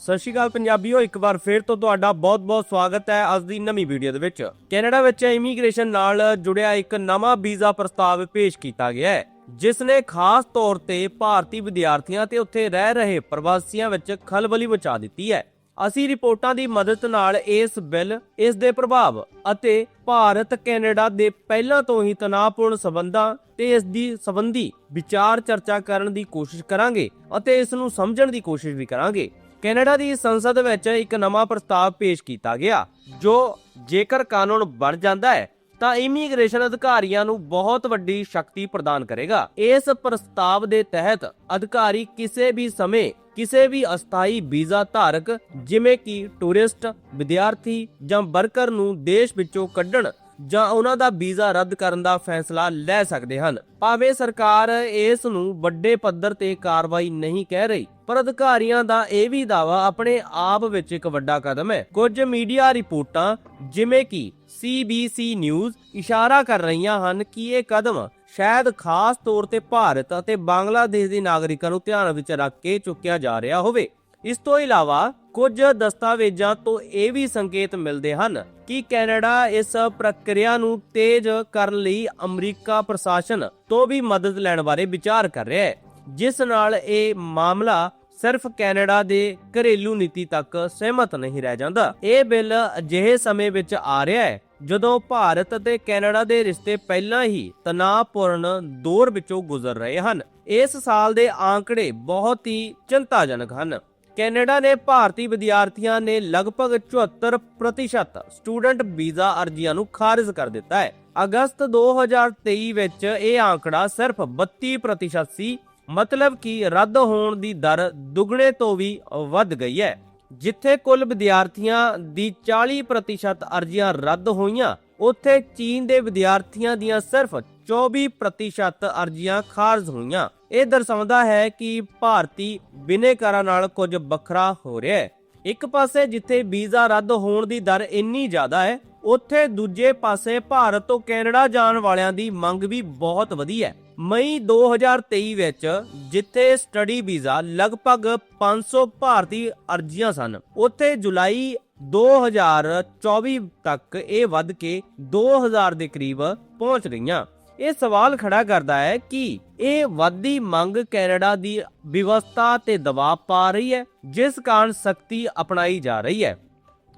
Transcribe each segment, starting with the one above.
ਸਤਿ ਸ਼੍ਰੀ ਅਕਾਲ ਪੰਜਾਬੀਓ, ਇੱਕ ਵਾਰ ਫੇਰ ਤੋਂ ਤੁਹਾਡਾ ਬਹੁਤ-ਬਹੁਤ ਸਵਾਗਤ ਹੈ ਅੱਜ ਦੀ ਨਵੀਂ ਵੀਡੀਓ ਦੇ ਵਿੱਚ। ਕੈਨੇਡਾ ਵਿੱਚ ਇਮੀਗ੍ਰੇਸ਼ਨ ਨਾਲ ਜੁੜਿਆ ਇੱਕ ਨਵਾਂ ਵੀਜ਼ਾ ਪ੍ਰਸਤਾਵ ਪੇਸ਼ ਕੀਤਾ ਗਿਆ ਹੈ, ਜਿਸ ਨੇ ਖਾਸ ਤੌਰ ਤੇ ਭਾਰਤੀ ਵਿਦਿਆਰਥੀਆਂ ਤੇ ਉੱਥੇ ਰਹਿ ਰਹੇ ਪ੍ਰਵਾਸੀਆਂ ਵਿੱਚ ਖਲਬਲੀ ਮਚਾ ਦਿੱਤੀ ਹੈ। ਅਸੀਂ ਰਿਪੋਰਟਾਂ ਦੀ ਮਦਦ ਨਾਲ ਇਸ ਬਿੱਲ, ਇਸ ਦੇ ਪ੍ਰਭਾਵ ਅਤੇ ਭਾਰਤ ਕੈਨੇਡਾ ਦੇ ਪਹਿਲਾਂ ਤੋਂ ਹੀ ਤਣਾਅਪੂਰਨ ਸਬੰਧਾਂ ਤੇ ਇਸ ਦੀ ਸੰਬੰਧੀ ਵਿਚਾਰ ਚਰਚਾ ਕਰਨ ਦੀ ਕੋਸ਼ਿਸ਼ ਕਰਾਂਗੇ ਅਤੇ ਇਸ ਨੂੰ ਸਮਝਣ ਦੀ ਕੋਸ਼ਿਸ਼ ਵੀ ਕਰਾਂਗੇ। ਕੈਨੇਡਾ ਦੀ ਸੰਸਦ ਵਿੱਚ ਇੱਕ ਨਵਾਂ ਪ੍ਰਸਤਾਵ ਪੇਸ਼ ਕੀਤਾ ਗਿਆ, ਜੋ ਜੇਕਰ ਕਾਨੂੰਨ ਬਣ ਜਾਂਦਾ ਹੈ, ਤਾਂ ਇਮੀਗ੍ਰੇਸ਼ਨ ਅਧਿਕਾਰੀਆਂ ਨੂੰ ਬਹੁਤ ਵੱਡੀ ਸ਼ਕਤੀ ਪ੍ਰਦਾਨ ਕਰੇਗਾ। ਇਸ ਪ੍ਰਸਤਾਵ ਦੇ ਤਹਿਤ ਅਧਿਕਾਰੀ ਕਿਸੇ ਵੀ ਸਮੇਂ ਕਿਸੇ ਵੀ ਅਸਥਾਈ ਵੀਜ਼ਾ ਧਾਰਕ, ਜਿਵੇਂ ਕਿ ਟੂਰਿਸਟ, ਵਿਦਿਆਰਥੀ ਜਾਂ ਵਰਕਰ ਨੂੰ ਦੇਸ਼ ਵਿੱਚੋਂ ਕੱਢਣ ਜਾਂ ਉਹਨਾਂ ਦਾ ਵੀਜ਼ਾ ਰੱਦ ਕਰਨ ਦਾ ਫੈਸਲਾ ਲੈ ਸਕਦੇ ਹਨ। ਭਾਵੇਂ ਸਰਕਾਰ ਇਸ ਨੂੰ ਵੱਡੇ ਪੱਧਰ ਤੇ ਕਾਰਵਾਈ ਨਹੀਂ ਕਹਿ ਰਹੀ, ਪਰ ਅਧਿਕਾਰੀਆਂ ਦਾ ਇਹ ਵੀ ਦਾਵਾ ਆਪਣੇ ਆਪ ਵਿੱਚ ਇੱਕ ਵੱਡਾ ਕਦਮ ਹੈ। ਕੁਝ ਮੀਡੀਆ ਰਿਪੋਰਟਾਂ, ਜਿਵੇਂ ਕਿ CBC ਨਿਊਜ਼ ਇਸ਼ਾਰਾ ਕਰ ਰਹੀਆਂ ਹਨ ਕਿ ਇਹ ਕਦਮ ਸ਼ਾਇਦ ਖਾਸ ਤੌਰ ਤੇ ਭਾਰਤ ਅਤੇ ਬੰਗਲਾਦੇਸ਼ ਦੇ ਨਾਗਰਿਕਾਂ ਨੂੰ ਧਿਆਨ ਵਿੱਚ ਰੱਖ ਕੇ ਚੁੱਕਿਆ ਜਾ ਰਿਹਾ ਹੋਵੇ। ਇਸ ਤੋਂ ਇਲਾਵਾ ਕੁਝ ਦਸਤਾਵੇਜ਼ਾਂ ਤੋਂ ਇਹ ਵੀ ਸੰਕੇਤ ਮਿਲਦੇ ਹਨ ਕਿ ਕੈਨੇਡਾ ਇਸ ਪ੍ਰਕਿਰਿਆ ਨੂੰ ਤੇਜ਼ ਕਰਨ ਲਈ ਅਮਰੀਕਾ ਪ੍ਰਸ਼ਾਸਨ ਤੋਂ ਵੀ ਮਦਦ ਲੈਣ ਬਾਰੇ ਵਿਚਾਰ ਕਰ ਰਿਹਾ ਹੈ, ਜਿਸ ਨਾਲ ਇਹ ਮਾਮਲਾ ਸਿਰਫ ਕੈਨੇਡਾ ਦੇ ਘਰੇਲੂ ਨੀਤੀ ਤੱਕ ਸਹਿਮਤ ਨਹੀਂ ਰਹਿ ਜਾਂਦਾ। ਇਹ ਬਿੱਲ ਅਜਿਹੇ ਸਮੇਂ ਵਿੱਚ ਆ ਰਿਹਾ ਹੈ, ਜਦੋਂ ਭਾਰਤ ਅਤੇ ਕੈਨੇਡਾ ਦੇ ਰਿਸ਼ਤੇ ਪਹਿਲਾਂ ਹੀ ਤਣਾਅਪੂਰਨ ਦੌਰ ਵਿੱਚੋਂ ਗੁਜ਼ਰ ਰਹੇ ਹਨ। ਇਸ ਸਾਲ ਦੇ ਆંકੜੇ ਬਹੁਤ ਹੀ ਚਿੰਤਾਜਨਕ ਹਨ। ਕੈਨੇਡਾ ਨੇ ਭਾਰਤੀ ਵਿਦਿਆਰਥੀਆਂ ਨੇ ਲਗਭਗ 74% ਸਟੂਡੈਂਟ ਵੀਜ਼ਾ ਅਰਜ਼ੀਆਂ ਨੂੰ ਖਾਰਜ ਕਰ ਦਿੱਤਾ ਹੈ। ਅਗਸਤ 2023 ਵਿੱਚ ਇਹ ਆંકੜਾ ਸਿਰਫ 32% ਸੀ, ਮਤਲਬ ਕਿ ਰੱਦ ਹੋਣ ਦੀ ਦਰ ਦੁੱਗਣੇ ਤੋਂ ਵੀ ਵੱਧ ਗਈ ਹੈ। ਜਿੱਥੇ ਕੁੱਲ ਵਿਦਿਆਰਥੀਆਂ ਦੀ 40% ਅਰਜ਼ੀਆਂ ਰੱਦ ਹੋਈਆਂ, ਉੱਥੇ ਚੀਨ ਦੇ ਵਿਦਿਆਰਥੀਆਂ ਦੀਆਂ ਸਿਰਫ 24% ਅਰਜ਼ੀਆਂ ਖਾਰਜ ਹੋਈਆਂ। ਇਹ ਦਰਸਾਉਂਦਾ ਹੈ ਕਿ ਭਾਰਤੀ ਬਿਨੇਕਾਰਾਂ ਨਾਲ ਕੁਝ ਵੱਖਰਾ ਹੋ ਰਿਹਾ ਹੈ। ਇੱਕ ਪਾਸੇ ਜਿੱਥੇ ਵੀਜ਼ਾ ਰੱਦ ਹੋਣ ਦੀ ਦਰ ਇੰਨੀ ਜ਼ਿਆਦਾ ਹੈ, ਉੱਥੇ ਦੂਜੇ ਪਾਸੇ ਭਾਰਤ ਤੋਂ ਕੈਨੇਡਾ ਜਾਣ ਵਾਲਿਆਂ ਦੀ ਮੰਗ ਵੀ ਬਹੁਤ ਵਧੀ ਹੈ। ਮਈ 2023 ਵਿੱਚ ਜਿੱਥੇ ਸਟੱਡੀ ਵੀਜ਼ਾ ਲਗਭਗ 500 ਭਾਰਤੀ ਅਰਜ਼ੀਆਂ ਸਨ, ਉੱਥੇ ਜੁਲਾਈ 2024 ਤੱਕ ਇਹ ਵੱਧ ਕੇ 2000 ਦੇ ਕਰੀਬ ਪਹੁੰਚ ਗਈਆਂ ਇਹ ਸਵਾਲ ਖੜਾ ਕਰਦਾ ਹੈ ਕਿ ਇਹ ਵਾਧੀ ਮੰਗ ਕੈਨੇਡਾ ਦੀ ਵਿਵਸਥਾ ਤੇ ਦਬਾਅ ਪਾ ਰਹੀ ਹੈ, ਜਿਸ ਕਾਰਨ ਸਖਤੀ ਅਪਣਾਈ ਜਾ ਰਹੀ ਹੈ।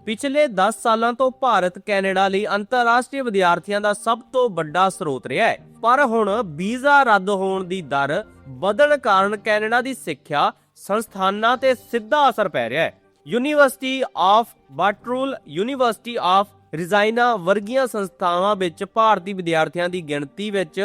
ਪਿਛਲੇ 10 ਸਾਲਾਂ ਤੋਂ ਭਾਰਤ ਕੈਨੇਡਾ ਲਈ ਅੰਤਰਰਾਸ਼ਟਰੀ ਵਿਦਿਆਰਥੀਆਂ ਦਾ ਸਭ ਤੋਂ ਵੱਡਾ ਸਰੋਤ ਰਿਹਾ ਹੈ। ਪਰ ਹੁਣ ਵੀਜ਼ਾ ਰੱਦ ਹੋਣ ਦੀ ਦਰ ਵਧਣ ਕਾਰਨ ਕੈਨੇਡਾ ਦੀ ਸਿੱਖਿਆ ਸੰਸਥਾਨਾਂ ਤੇ ਸਿੱਧਾ ਅਸਰ ਪੈ ਰਿਹਾ ਹੈ। University of Waterloo, university of Regina ਵਰਗੀਆਂ ਸੰਸਥਾਵਾਂ ਵਿੱਚ ਭਾਰਤੀ ਵਿਦਿਆਰਥੀਆਂ ਦੀ ਗਿਣਤੀ ਵਿੱਚ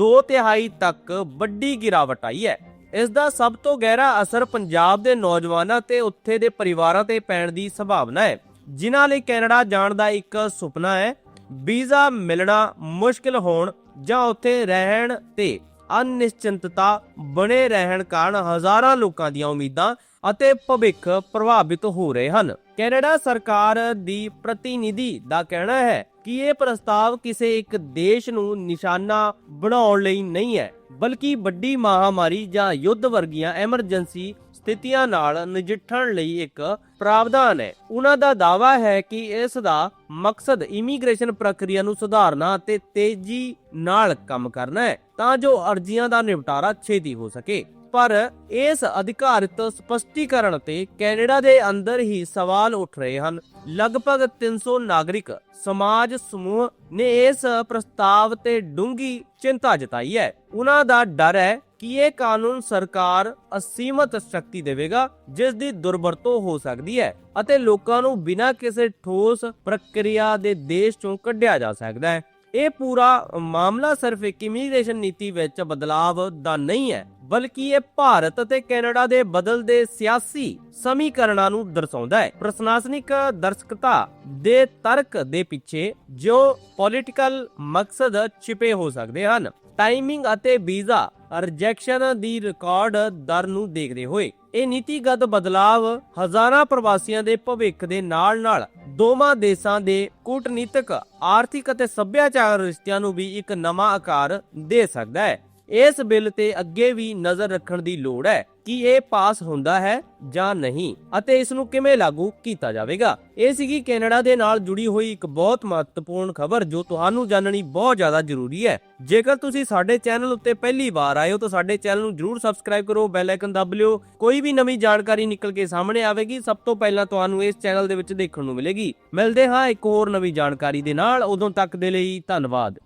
2 ਤਿਹਾਈ ਤੱਕ ਵੱਡੀ ਗਿਰਾਵਟ ਆਈ ਹੈ। ਇਸ ਦਾ ਸਭ ਤੋਂ ਗਹਿਰਾ ਅਸਰ ਪੰਜਾਬ ਦੇ ਨੌਜਵਾਨਾਂ ਤੇ ਉੱਥੇ ਦੇ ਪਰਿਵਾਰਾਂ ਤੇ ਪੈਣ ਦੀ ਸੰਭਾਵਨਾ ਹੈ, ਜਿਨ੍ਹਾਂ ਲਈ ਕੈਨੇਡਾ ਜਾਣ ਦਾ ਇੱਕ ਸੁਪਨਾ ਹੈ। ਵੀਜ਼ਾ ਮਿਲਣਾ ਮੁਸ਼ਕਲ ਹੋਣ ਜਾਂ ਉੱਥੇ ਰਹਿਣ ਤੇ ਅਨਿਸ਼ਚਿੰਤਤਾ ਬਣੇ ਰਹਿਣ ਕਾਰਨ ਹਜ਼ਾਰਾਂ ਲੋਕਾਂ ਦੀਆਂ ਉਮੀਦਾਂ ਅਤੇ ਭਵਿੱਖ ਪ੍ਰਭਾਵਿਤ ਹੋ ਰਹੇ ਹਨ। ਕੈਨੇਡਾ ਸਰਕਾਰ ਦੀ ਪ੍ਰਤੀਨਿਧੀ ਦਾ ਕਹਿਣਾ ਹੈ ਕਿ ਇਹ ਪ੍ਰਸਤਾਵ ਕਿਸੇ ਇੱਕ ਦੇਸ਼ ਨੂੰ ਨਿਸ਼ਾਨਾ ਬਣਾਉਣ ਲਈ ਨਹੀਂ ਹੈ, ਬਲਕਿ ਵੱਡੀ ਮਹਾਮਾਰੀ ਜਾਂ ਯੁੱਧ ਵਰਗੀਆਂ ਐਮਰਜੈਂਸੀ ਸਥਿਤੀਆਂ ਨਾਲ ਨਜਿੱਠਣ ਲਈ ਇੱਕ ਪ੍ਰਾਵਧਾਨ ਹੈ। ਉਹਨਾਂ ਦਾ ਦਾਅਵਾ ਹੈ ਕਿ ਇਸ ਦਾ ਮਕਸਦ ਇਮੀਗ੍ਰੇਸ਼ਨ ਪ੍ਰਕਿਰਿਆ ਨੂੰ ਸੁਧਾਰਨਾ ਅਤੇ ਤੇਜ਼ੀ ਨਾਲ ਕੰਮ ਕਰਨਾ ਹੈ, ਤਾਂ ਜੋ ਅਰਜ਼ੀਆਂ ਦਾ ਨਿਪਟਾਰਾ ਛੇਤੀ ਹੋ ਸਕੇ। ਪਰ ਇਸ ਅਧਿਕਾਰਿਤ ਸਪਸ਼ਟੀਕਰਨ ਤੇ ਕੈਨੇਡਾ ਦੇ ਅੰਦਰ ਹੀ ਸਵਾਲ ਉੱਠ ਰਹੇ ਹਨ। ਲਗਭਗ 300 ਨਾਗਰਿਕ ਸਮਾਜ ਸਮੂਹ ਨੇ ਇਸ ਪ੍ਰਸਤਾਵ ਤੇ ਡੂੰਗੀ ਚਿੰਤਾ ਜਤਾਈ ਹੈ। ਉਹਨਾਂ ਦਾ ਡਰ ਹੈ ਕਿ ਇਹ ਕਾਨੂੰਨ ਸਰਕਾਰ ਅਸੀਮਤ ਸ਼ਕਤੀ ਦੇਵੇਗਾ, ਜਿਸ ਦੀ ਦੁਰਵਰਤੋਂ ਹੋ ਸਕਦੀ ਹੈ ਅਤੇ ਲੋਕਾਂ ਨੂੰ ਬਿਨਾਂ ਕਿਸੇ ਠੋਸ ਪ੍ਰਕਿਰਿਆ ਦੇ ਦੇਸ਼ ਚੋਂ ਕੱਢਿਆ ਜਾ ਸਕਦਾ ਹੈ। ਇਹ ਪੂਰਾ ਮਾਮਲਾ ਸਿਰਫ ਇੱਕ ਇਮੀਗ੍ਰੇਸ਼ਨ ਨੀਤੀ ਵਿੱਚ ਬਦਲਾਵ ਦਾ ਨਹੀਂ ਹੈ। ਬਲਕਿ ਇਹ ਭਾਰਤ ਅਤੇ ਕੈਨੇਡਾ ਦੇ ਬਦਲਦੇ ਸਿਆਸੀ ਸਮੀਕਰਨਾਂ ਨੂੰ ਦਰਸਾਉਂਦਾ ਹੈ। ਪ੍ਰਸ਼ਾਸਨਿਕ ਦਰਸ਼ਕਤਾ ਦੇ ਤਰਕ ਦੇ ਪਿੱਛੇ ਜੋ ਪੋਲਿਟੀਕਲ ਮਕਸਦ ਛਿਪੇ ਹੋ ਸਕਦੇ ਹਨ ਟਾਈਮਿੰਗ ਅਤੇ ਵੀਜ਼ਾ ਰਿਜੈਕਸ਼ਨ ਦੀ ਰਿਕਾਰਡ ਦਰ ਨੂੰ ਦੇਖਦੇ ਹੋਏ, ਇਹ ਨੀਤੀਗਤ ਬਦਲਾਵ ਹਜ਼ਾਰਾਂ ਪ੍ਰਵਾਸੀਆਂ ਦੇ ਭਵਿੱਖ ਦੇ ਨਾਲ-ਨਾਲ ਦੋਵਾਂ ਦੇਸ਼ਾਂ ਦੇ ਕੂਟਨੀਤਿਕ, ਆਰਥਿਕ ਅਤੇ ਸੱਭਿਆਚਾਰਕ ਰਿਸ਼ਤਿਆਂ ਨੂੰ ਵੀ ਇੱਕ ਨਵਾਂ ਆਕਾਰ ਦੇ ਸਕਦਾ ਹੈ। ਇਸ ਬਿੱਲ ਤੇ ਅੱਗੇ ਵੀ ਨਜ਼ਰ ਰੱਖਣ ਦੀ ਲੋੜ ਹੈ ਕਿ ਇਹ ਪਾਸ ਹੁੰਦਾ ਹੈ ਜਾਂ ਨਹੀਂ ਅਤੇ ਇਸ ਨੂੰ ਕਿਵੇਂ ਲਾਗੂ ਕੀਤਾ ਜਾਵੇਗਾ। ਇਹ ਸੀਗੀ ਕੈਨੇਡਾ ਦੇ ਨਾਲ ਜੁੜੀ ਹੋਈ ਇੱਕ ਬਹੁਤ ਮਹੱਤਵਪੂਰਨ ਖਬਰ ਜੋ ਤੁਹਾਨੂੰ ਜਾਣਨੀ ਬਹੁਤ ਜ਼ਿਆਦਾ ਜ਼ਰੂਰੀ ਹੈ। ਜੇਕਰ ਤੁਸੀਂ ਸਾਡੇ ਚੈਨਲ ਉੱਤੇ ਪਹਿਲੀ ਵਾਰ ਆਏ ਹੋ ਤਾਂ ਸਾਡੇ ਚੈਨਲ ਨੂੰ ਜਰੂਰ ਸਬਸਕ੍ਰਾਈਬ ਕਰੋ, ਬੈਲ ਆਈਕਨ ਦਬ ਲਿਓ। ਕੋਈ ਵੀ ਨਵੀਂ ਜਾਣਕਾਰੀ ਨਿਕਲ ਕੇ ਸਾਹਮਣੇ ਆਵੇਗੀ, ਸਭ ਤੋਂ ਪਹਿਲਾਂ ਤੁਹਾਨੂੰ ਇਸ ਚੈਨਲ ਦੇ ਵਿੱਚ ਦੇਖਣ ਨੂੰ ਮਿਲੇਗੀ। ਮਿਲਦੇ ਹਾਂ ਇੱਕ ਹੋਰ ਨਵੀਂ ਜਾਣਕਾਰੀ ਦੇ ਨਾਲ। ਉਦੋਂ ਤੱਕ ਦੇ ਲਈ ਧੰਨਵਾਦ।